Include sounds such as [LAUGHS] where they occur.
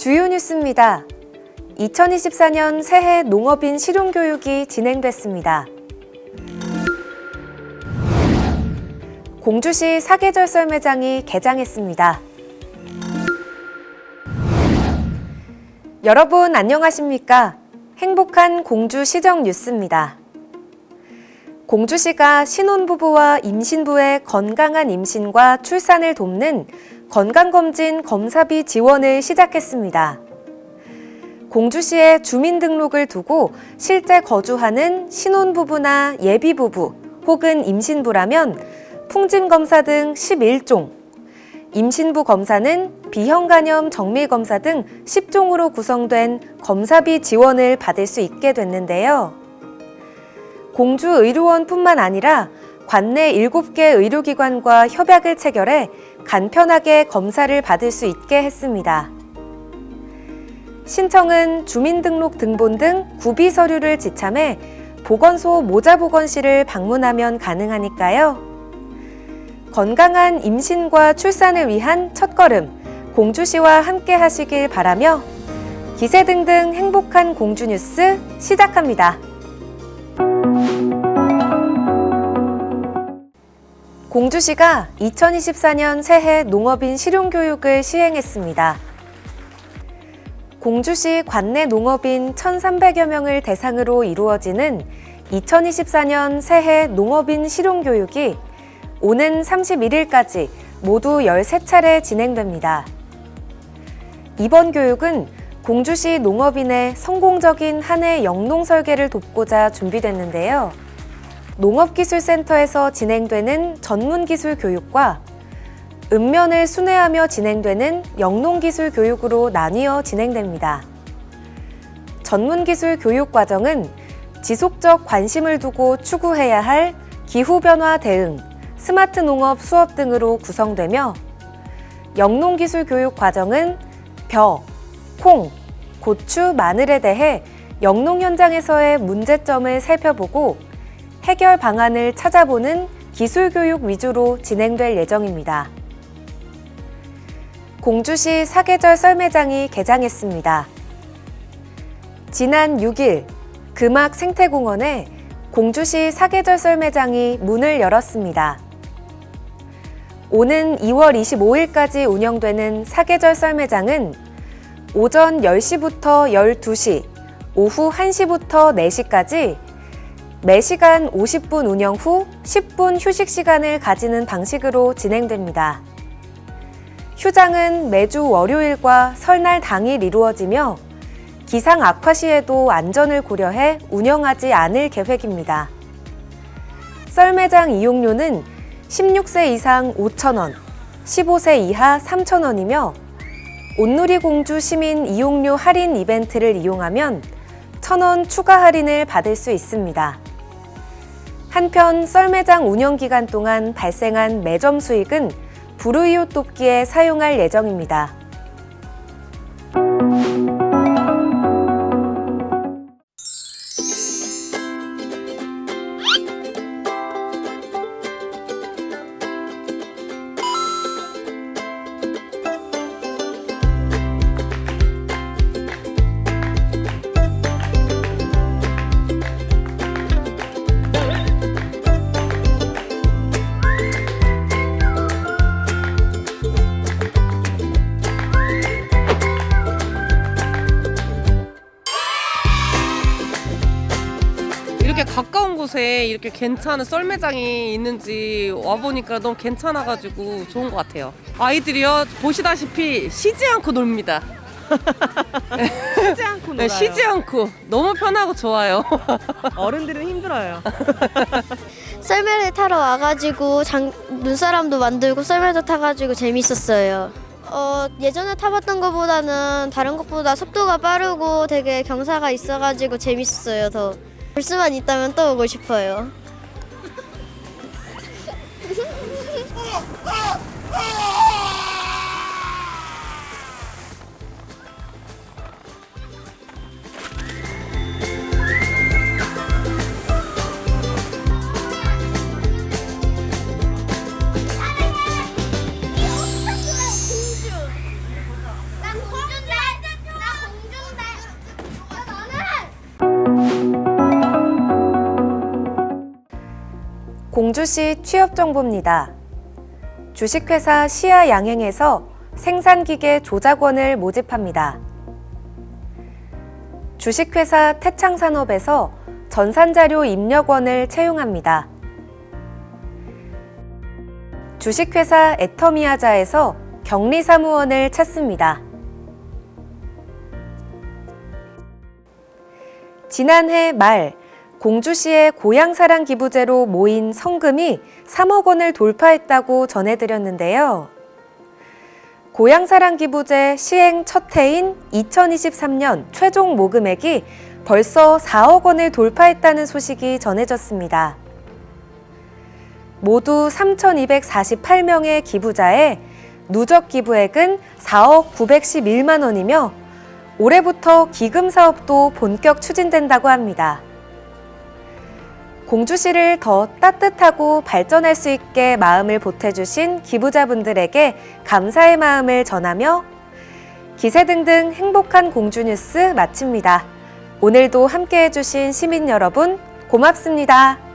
주요 뉴스입니다. 2024년 새해 농업인 실용교육이 진행됐습니다. 공주시 사계절 썰매장이 개장했습니다. 여러분 안녕하십니까? 행복한 공주 시정 뉴스입니다. 공주시가 신혼부부와 임신부의 건강한 임신과 출산을 돕는 건강검진 검사비 지원을 시작했습니다. 공주시에 주민등록을 두고 실제 거주하는 신혼부부나 예비부부 혹은 임신부라면 풍짐검사 등 11종, 임신부 검사는 비형간염 정밀검사 등 10종으로 구성된 검사비 지원을 받을 수 있게 됐는데요. 공주 의료원뿐만 아니라 관내 7개 의료기관과 협약을 체결해 간편하게 검사를 받을 수 있게 했습니다. 신청은 주민등록 등본 등 구비 서류를 지참해 보건소 모자보건실을 방문하면 가능하니까요. 건강한 임신과 출산을 위한 첫걸음 공주시와 함께 하시길 바라며 기세 등등 행복한 공주 뉴스 시작합니다. 공주시가 2024년 새해 농업인 실용교육을 시행했습니다. 공주시 관내 농업인 1,300여 명을 대상으로 이루어지는 2024년 새해 농업인 실용교육이 오는 31일까지 모두 13차례 진행됩니다. 이번 교육은 공주시 농업인의 성공적인 한 해 영농 설계를 돕고자 준비됐는데요. 농업기술센터에서 진행되는 전문기술 교육과 읍면을 순회하며 진행되는 영농기술 교육으로 나뉘어 진행됩니다. 전문기술 교육 과정은 지속적 관심을 두고 추구해야 할 기후변화 대응, 스마트 농업 수업 등으로 구성되며 영농기술 교육 과정은 벼, 콩, 고추, 마늘에 대해 영농 현장에서의 문제점을 살펴보고 해결 방안을 찾아보는 기술 교육 위주로 진행될 예정입니다. 공주시 사계절 썰매장이 개장했습니다. 지난 6일 금악 생태공원에 공주시 사계절 썰매장이 문을 열었습니다. 오는 2월 25일까지 운영되는 사계절 썰매장은 오전 10시부터 12시, 오후 1시부터 4시까지 매시간 50분 운영 후 10분 휴식 시간을 가지는 방식으로 진행됩니다. 휴장은 매주 월요일과 설날 당일 이루어지며 기상 악화 시에도 안전을 고려해 운영하지 않을 계획입니다. 썰매장 이용료는 16세 이상 5,000원, 15세 이하 3,000원이며 온누리 공주 시민 이용료 할인 이벤트를 이용하면 1,000원 추가 할인을 받을 수 있습니다. 한편 썰매장 운영 기간 동안 발생한 매점 수익은 불우이웃 돕기에 사용할 예정입니다. 가까운 곳에 이렇게 괜찮은 썰매장이 있는지 와보니까 너무 괜찮아가지고 좋은 것 같아요. 아이들이요, 보시다시피 쉬지 않고 놉니다. [LAUGHS] 쉬지 않고 네, 놀아요. 쉬지 않고. 너무 편하고 좋아요. 어른들은 힘들어요. [LAUGHS] 썰매를 타러 와가지고 장, 눈사람도 만들고 썰매도 타가지고 재밌었어요. 어, 예전에 타봤던 것보다는 다른 것보다 속도가 빠르고 되게 경사가 있어가지고 재밌었어요. 더. 볼 수만 있다면 또 오고 싶어요. 광주시 취업 정보입니다. 주식회사 시야 양행에서 생산기계 조작원을 모집합니다. 주식회사 태창산업에서 전산자료 입력원을 채용합니다. 주식회사 애터미아자에서 격리사무원을 찾습니다. 지난해 말 공주시의 고향사랑 기부제로 모인 성금이 3억 원을 돌파했다고 전해드렸는데요. 고향사랑 기부제 시행 첫 해인 2023년 최종 모금액이 벌써 4억 원을 돌파했다는 소식이 전해졌습니다. 모두 3,248명의 기부자의 누적 기부액은 4억 911만 원이며 올해부터 기금 사업도 본격 추진된다고 합니다. 공주시를 더 따뜻하고 발전할 수 있게 마음을 보태주신 기부자분들에게 감사의 마음을 전하며 기세 등등 행복한 공주 뉴스 마칩니다. 오늘도 함께 해주신 시민 여러분, 고맙습니다.